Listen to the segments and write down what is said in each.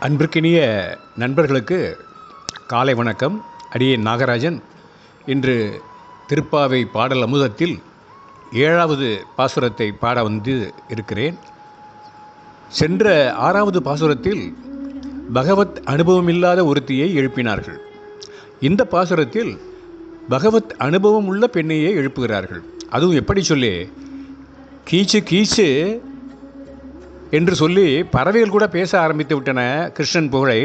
அன்பிற்கினிய நண்பர்களுக்கு காலை வணக்கம். அடியே நாகராஜன் இன்று திருப்பாவை பாடல் அமுதத்தில் ஏழாவது பாசுரத்தை பாட வந்து இருக்கிறேன். சென்ற ஆறாவது பாசுரத்தில் பகவத் அனுபவமில்லாத ஒருத்தியை எழுப்பினார்கள். இந்த பாசுரத்தில் பகவத் அனுபவம் உள்ள பெண்ணையே எழுப்புகிறார்கள். அதுவும் எப்படி சொல்லி? கீச்சு கீச்சு என்று சொல்லி பறவைகள் கூட பேச ஆரம்பித்து விட்டன கிருஷ்ணன் புகழை.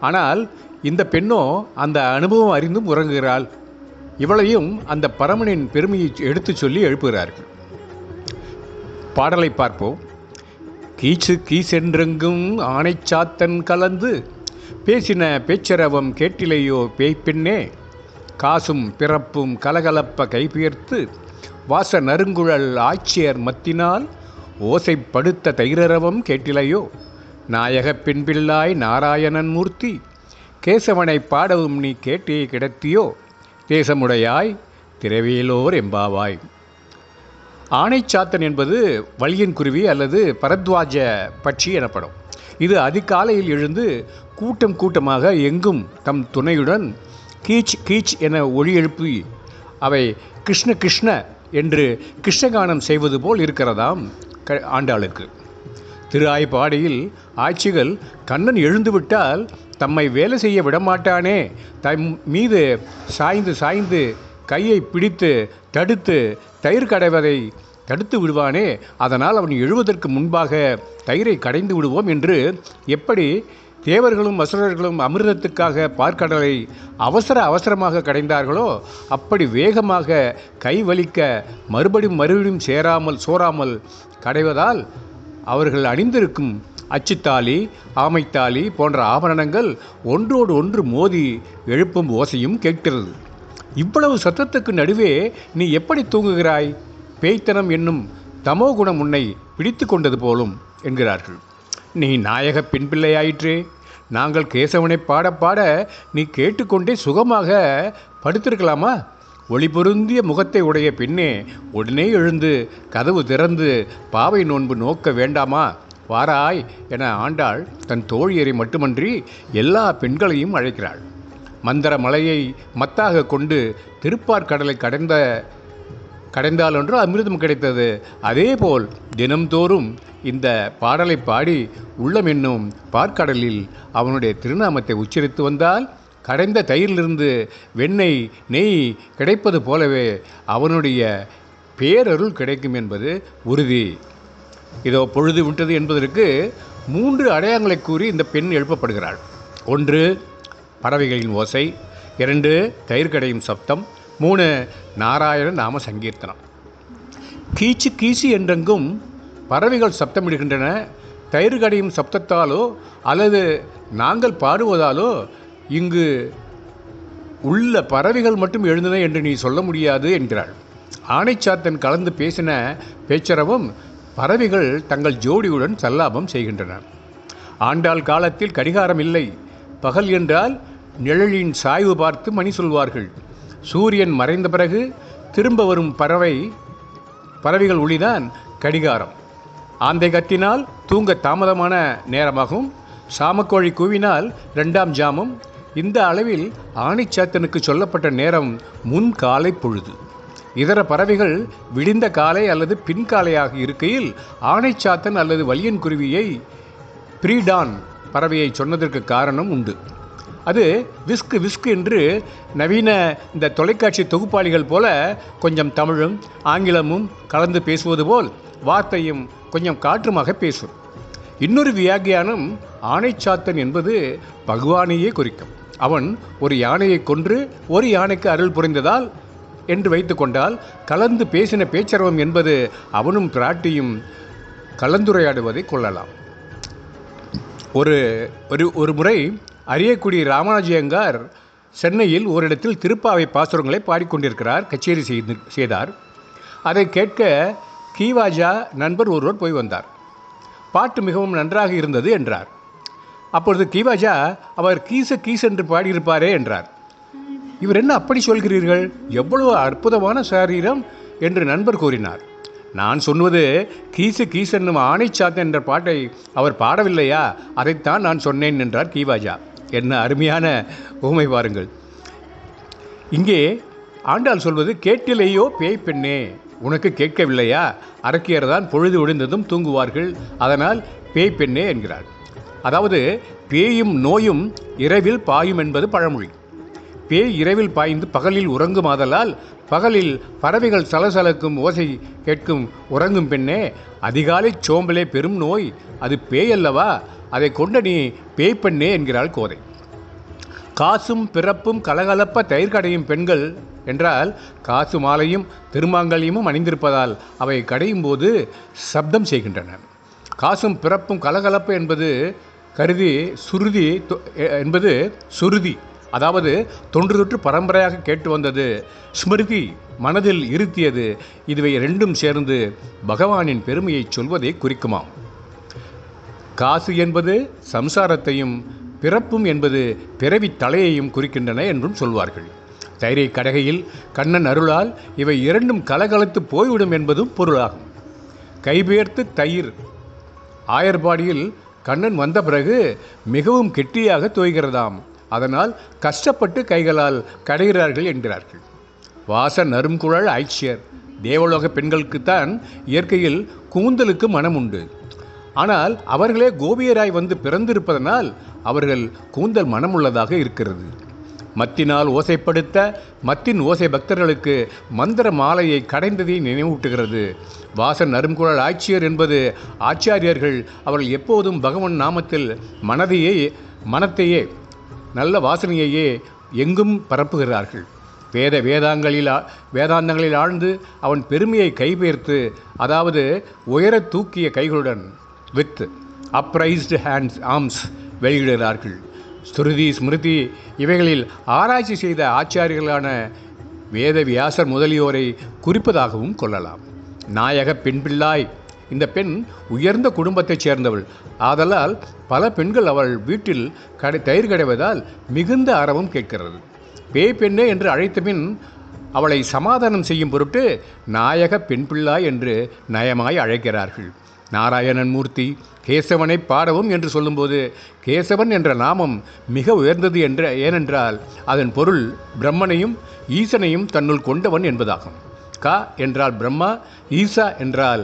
ஆனால் இந்த பெண்ணோ அந்த அனுபவம் அறிந்தும் உறங்குகிறாள். இவளையும் அந்த பரமனின் பெருமையை எடுத்துச் சொல்லி எழுப்புகிறார்கள் பாடலை பார்ப்போம். கீச்சு கீசென்றெங்கும் ஆனைச்சாத்தன் கலந்து பேசின பேச்சரவம் கேட்டிலையோ பேய்ப்பெண்ணே காசும் பிறப்பும் கலகலப்ப கைபெயர்த்து வாச நறுங்குழல் ஆட்சியர் மத்தினால் ஓசைப்படுத்த தைரரவம் கேட்டிலையோ? நாயகப் பின்பில்லாய் நாராயணன் மூர்த்தி கேசவனை பாடவும் நீ கேட்டே கிடத்தியோ? தேசமுடையாய் திரவேலோர் எம்பாவாய். ஆணைச்சாத்தன் என்பது வலியன் குருவி அல்லது பரத்வாஜ பட்சி எனப்படும். இது அதிகாலையில் எழுந்து கூட்டம் கூட்டமாக எங்கும் தம் துணையுடன் கீச் கீச் என ஒளி எழுப்பி அவை கிருஷ்ண கிருஷ்ண என்று கிருஷ்ணகானம் செய்வது போல் இருக்கிறதாம். க ஆண்டாளுக்கு. திரு ஆய்ப்பாடியில் ஆட்சிகள் கண்ணன் எழுந்துவிட்டால் தம்மை வேலை செய்ய விடமாட்டானே. தம் மீது சாய்ந்து சாய்ந்து கையை பிடித்து தடுத்து தயிர் கடைவதை தடுத்து விடுவானே. அதனால் அவன் எழுவதற்கு முன்பாக தயிரை கடைந்து விடுவோம் என்று எப்படி தேவர்களும் அசுரர்களும் அமிர்தத்துக்காக பார்க்கடலை அவசர அவசரமாக கடைந்தார்களோ அப்படி வேகமாக கை வலிக்க மறுபடியும் மறுபடியும் சேராமல் சோறாமல் கடைவதால் அவர்கள் அணிந்திருக்கும் அச்சுத்தாலி ஆமைத்தாலி போன்ற ஆபரணங்கள் ஒன்றோடு ஒன்று மோதி எழுப்பும் ஓசையும் கேட்கிறது. இவ்வளவு சத்தத்துக்கு நடுவே நீ எப்படி தூங்குகிறாய்? பேய்த்தனம் என்னும் தமோ குணம் உன்னை பிடித்து கொண்டது போலும் என்கிறார்கள். நீ நாயக பெண் பிள்ளையாயிற்றே. நாங்கள் கேசவனை பாட பாட நீ கேட்டுக்கொண்டே சுகமாக படுத்திருக்கலாமா? ஒளி பொருந்திய முகத்தை உடைய பெண்ணே உடனே எழுந்து கதவு திறந்து பாவை நோன்பு நோக்க வேண்டாமா? வாராய் என ஆண்டாள் தன் தோழியரை மட்டுமன்றி எல்லா பெண்களையும் அழைக்கிறாள். மந்திர மலையை மத்தாக கொண்டு திருப்பார்கடலை கடந்த கடைந்தாலொன்று அமிர்தம் கிடைத்தது. அதேபோல் தினம்தோறும் இந்த பாடலை பாடி உள்ளம் என்னும் பார்க்கடலில் அவனுடைய திருநாமத்தை உச்சரித்து வந்தால் கடைந்த தயிரிலிருந்து வெண்ணெய் நெய் கிடைப்பது போலவே அவனுடைய பேரருள் கிடைக்கும் என்பது உறுதி. இதோ பொழுது விட்டது என்பதற்கு மூன்று அடையாளங்களை கூறி இந்த பெண் எழுப்பப்படுகிறாள். ஒன்று பறவைகளின் ஓசை. இரண்டு தயிர் கடையும் சப்தம். மூணு நாராயண நாம சங்கீர்த்தனம். கீச்சு கீச்சு என்றெங்கும் பறவைகள் சப்தமிடுகின்றன தயிர் கடையும் சப்தத்தாலோ அல்லது நாங்கள் பாடுவதாலோ இங்கு உள்ள பறவைகள் மட்டும் எழுந்தன என்று நீ சொல்ல முடியாது என்கிறாள். ஆணைச்சாத்தன் கலந்து பேசின பேச்சரவும் பறவைகள் தங்கள் ஜோடியுடன் சல்லாபம் செய்கின்றன. ஆண்டாள் காலத்தில் கடிகாரம் இல்லை. பகல் என்றால் நிழலின் சாய்வு பார்த்து மணி சொல்வார்கள். சூரியன் மறைந்த பிறகு திரும்ப வரும் பறவை பறவைகள் ஒளிதான் கடிகாரம். ஆந்தை கத்தினால் தூங்க தாமதமான நேரமாகும். சாமக்கோழி கூவினால் ரெண்டாம் ஜாமம். இந்த அளவில் ஆணிச்சாத்தனுக்கு சொல்லப்பட்ட நேரம் முன் காலை பொழுது. இதர பறவைகள் விடிந்த காலை அல்லது பின்காலையாக இருக்கையில் ஆணைச்சாத்தன் அல்லது வலியன் குருவியை ப்ரீடான் பறவையை சொன்னதற்கு காரணம் உண்டு. அது விஸ்கு விஸ்கு என்று நவீன இந்த தொலைக்காட்சி தொகுப்பாளிகள் போல கொஞ்சம் தமிழும் ஆங்கிலமும் கலந்து பேசுவது போல் வார்த்தையும் கொஞ்சம் காற்றுமாக பேசும். இன்னொரு வியாக்கியானம் ஆணைச்சாத்தன் என்பது பகவானையே குறிக்கும். அவன் ஒரு யானையை கொன்று ஒரு யானைக்கு அருள் புரிந்ததால் என்று வைத்துக்கொண்டால் கலந்து பேசின பேச்சரவம் என்பது அவனும் பிராட்டியும் கலந்துரையாடுவதை கொள்ளலாம். ஒரு ஒரு ஒரு முறை அரியக்குடி ராமானுஜயங்கார் சென்னையில் ஓரிடத்தில் திருப்பாவை பாசுரங்களை பாடிக்கொண்டிருக்கிறார் கச்சேரி செய்து செய்தார். அதை கேட்க கீவாஜா நண்பர் ஒருவர் போய் வந்தார். பாட்டு மிகவும் நன்றாக இருந்தது என்றார். அப்பொழுது கீவாஜா அவர் கீச கீஸ் என்று பாடியிருப்பாரே என்றார். இவர் என்ன அப்படி சொல்கிறீர்கள்? எவ்வளவு அற்புதமான சரீரம் என்று நண்பர் கூறினார். நான் சொன்னது கீசு கீஸ் என்னும் ஆணைச்சாத்தன் என்ற பாட்டை அவர் பாடவில்லையா? அதைத்தான் நான் சொன்னேன் என்றார் கீவாஜா. என்ன அருமையான ஊமை பாருங்கள். இங்கே ஆண்டாள் சொல்வது கேட்டிலேயோ பேய் பெண்ணே உனக்கு கேட்கவில்லையா? அரக்கியர் தான் பொழுது ஒழிந்ததும் தூங்குவார்கள். அதனால் பேய் பெண்ணே என்கிறார் அதாவது பேயும் நோயும் இரவில் பாயும் என்பது பழமொழி. பேய் இரவில் பாய்ந்து பகலில் உறங்குமாதலால் பகலில் பறவைகள் சலசலக்கும் ஓசை கேட்கும் உறங்கும் பெண்ணே அதிகாலை சோம்பலே பெரும் நோய். அது பேய் அல்லவா? அதை கொண்ட நீ பேய் பெண்ணே என்கிறாள் கோதை. காசும் பிறப்பும் கலகலப்ப தயிர் கடையும் பெண்கள் என்றால் காசு மாலையும் திருமாங்கல்யமும் அணிந்திருப்பதால் அவை கடையும் போது சப்தம் செய்கின்றன. காசும் பிறப்பும் கலகலப்பு என்பது கருதி சுருதி தொ- என்பது சுருதி அதாவது தொன்று தொற்று பரம்பரையாக கேட்டு வந்தது ஸ்மிருதி மனதில் இருத்தியது இதுவை ரெண்டும் சேர்ந்து பகவானின் பெருமையை சொல்வதை குறிக்குமாம். காசு என்பது சம்சாரத்தையும் பிறப்பும் என்பது பிறவி தலையையும் குறிக்கின்றன என்றும் சொல்வார்கள். தைரை கடகையில் கண்ணன் அருளால் இவை இரண்டும் கலகலத்து போய்விடும் என்பதும் பொருளாகும். கைபெயர்த்து தயிர். ஆயர்பாடியில் கண்ணன் வந்த பிறகு மிகவும் கெட்டியாக தோய்கிறதாம். அதனால் கஷ்டப்பட்டு கைகளால் கடைகிறார்கள் என்கிறார்கள். வாச நறுங்குழல் ஐச்சியர். தேவலோக பெண்களுக்குத்தான் இயற்கையில் கூந்தலுக்கு மனம் உண்டு ஆனால் அவர்களே கோபியராய் வந்து பிறந்திருப்பதனால் அவர்கள் கூந்தல் மனமுள்ளதாக இருக்கிறது. மத்தினால் ஓசைப்படுத்த மத்தின் ஓசை பக்தர்களுக்கு மந்திர மாலையை கடைந்ததை நினைவூட்டுகிறது. வாசன் அரும்குழல் ஆட்சியர் என்பது ஆச்சாரியர்கள் அவர்கள் எப்போதும் பகவன் நாமத்தில் மனதையே மனத்தையே நல்ல வாசனையையே எங்கும் பரப்புகிறார்கள். வேத வேதாங்களில் வேதாந்தங்களில் ஆழ்ந்து அவன் பெருமையை கைபெயர்த்து அதாவது உயரத் தூக்கிய கைகளுடன் வித் அப்ரைஸ்டு ஹேண்ட்ஸ் ஆர்ம்ஸ் வெளியிடுகிறார்கள். ஸ்ருதி ஸ்மிருதி இவைகளில் ஆராய்ச்சி செய்த ஆச்சாரியர்களான வேத வியாசர் முதலியோரை குறிப்பதாகவும் கொள்ளலாம். நாயக பெண்பிள்ளாய் இந்த பெண் உயர்ந்த குடும்பத்தைச் சேர்ந்தவள். ஆதலால் பல பெண்கள் அவள் வீட்டில் கடை தயிர் கடைவதால் மிகுந்த அறவும் கேட்கிறது. பேய் பெண்ணே என்று அழைத்த பின் அவளை சமாதானம் செய்யும் பொருட்டு நாயக பெண் பிள்ளாய் என்று நயமாய் அழைக்கிறார்கள். நாராயணன் மூர்த்தி கேசவனை பாடவும் என்று சொல்லும்போது கேசவன் என்ற நாமம் மிக உயர்ந்தது என்ற ஏனென்றால் அதன் பொருள் பிரம்மனையும் ஈசனையும் தன்னுள் கொண்டவன் என்பதாகும். கா என்றால் பிரம்மா ஈசா என்றால்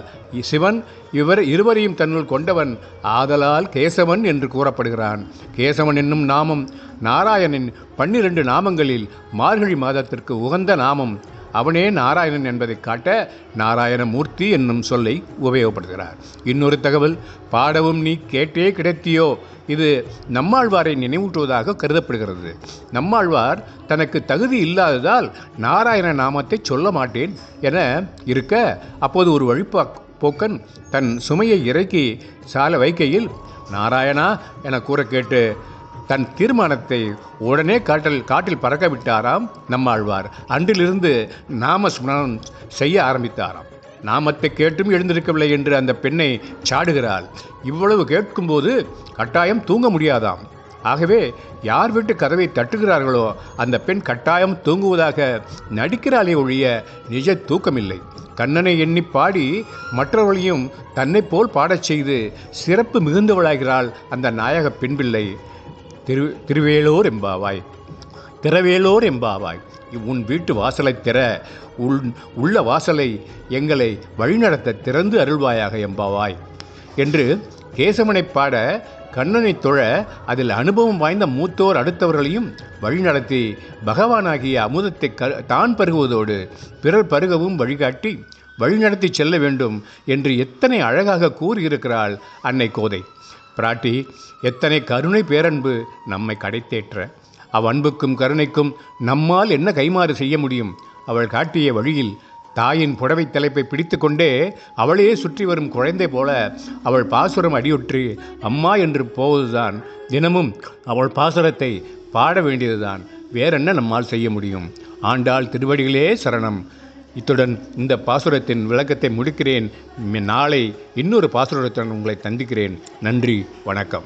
சிவன் இவர் இருவரையும் தன்னுள் கொண்டவன் ஆதலால் கேசவன் என்று கூறப்படுகிறான். கேசவன் என்னும் நாமம் நாராயணின் பன்னிரண்டு நாமங்களில் மார்கழி மாதத்திற்கு உகந்த நாமம் அவனே நாராயணன் என்பதை காட்ட நாராயணமூர்த்தி என்னும் சொல்லை உபயோகப்படுத்துகிறார். இன்னொரு தகவல் பாடவும் நீ கேட்டே கிடைத்தியோ? இது நம்மாழ்வாரை நினைவூட்டுவதாக கருதப்படுகிறது. நம்மாழ்வார் தனக்கு தகுதி இல்லாததால் நாராயண நாமத்தை சொல்ல மாட்டேன் என இருக்க அப்போது ஒரு வழிபா போக்கன் தன் சுமையை இறக்கி சால வைக்கையில் நாராயணா என கூற கேட்டு தன் தீர்மானத்தை உடனே காட்டில் காட்டில் பறக்க விட்டாராம் நம்மாழ்வார். அன்றிலிருந்து நாம ஸ்மரணம் செய்ய ஆரம்பித்தாராம். நாமத்தை கேட்டும் எழுந்திருக்கவில்லை என்று அந்த பெண்ணை சாடுகிறாள். இவ்வளவு கேட்கும்போது கட்டாயம் தூங்க முடியாதாம். ஆகவே யார் வீட்டு கதவை தட்டுகிறார்களோ அந்த பெண் கட்டாயம் தூங்குவதாக நடிக்கிறாளே ஒழிய நிஜ தூக்கமில்லை. கண்ணனை எண்ணி பாடி மற்றவர்களையும் தன்னைப் போல் பாடச் செய்து சிறப்பு மிகுந்தவளாகிறாள் அந்த நாயக பெண்பிள்ளை திரு திருவேலூர் எம்பாவாய் திறவேலோர் எம்பாவாய் உன் வீட்டு வாசலை திற உள் உள்ள வாசலை எங்களை வழிநடத்த திறந்து அருள்வாயாக எம்பாவாய் என்று கேசவனை பாட கண்ணனை தொழ அதில் அனுபவம் வாய்ந்த மூத்தோர் அடுத்தவர்களையும் வழிநடத்தி பகவானாகிய அமுதத்தை க தான் பருகுவதோடு பிறர் பருகவும் வழிகாட்டி வழிநடத்தி செல்ல வேண்டும் என்று எத்தனை அழகாக கூறியிருக்கிறாள் அன்னை கோதை. பிராட்டி எத்தனை கருணை பேரன்பு நம்மை கடைத்தேற்ற. அவ்வன்புக்கும் கருணைக்கும் நம்மால் என்ன கைமாறு செய்ய முடியும்? அவள் காட்டிய வழியில் தாயின் புடவை தலைப்பை பிடித்துக்கொண்டே அவளையே சுற்றி வரும் குழந்தை போல அவள் பாசுரம் அடியுற்று அம்மா என்று போவதுதான். தினமும் அவள் பாசுரத்தை பாட வேண்டியதுதான். வேறென்ன நம்மால் செய்ய முடியும்? ஆண்டாள் திருவடிகளே சரணம். இத்துடன் இந்த பாசுரத்தின் விளக்கத்தை முடிக்கிறேன். நாளை இன்னொரு பாசுரத்துடன் உங்களை சந்திக்கிறேன். நன்றி வணக்கம்.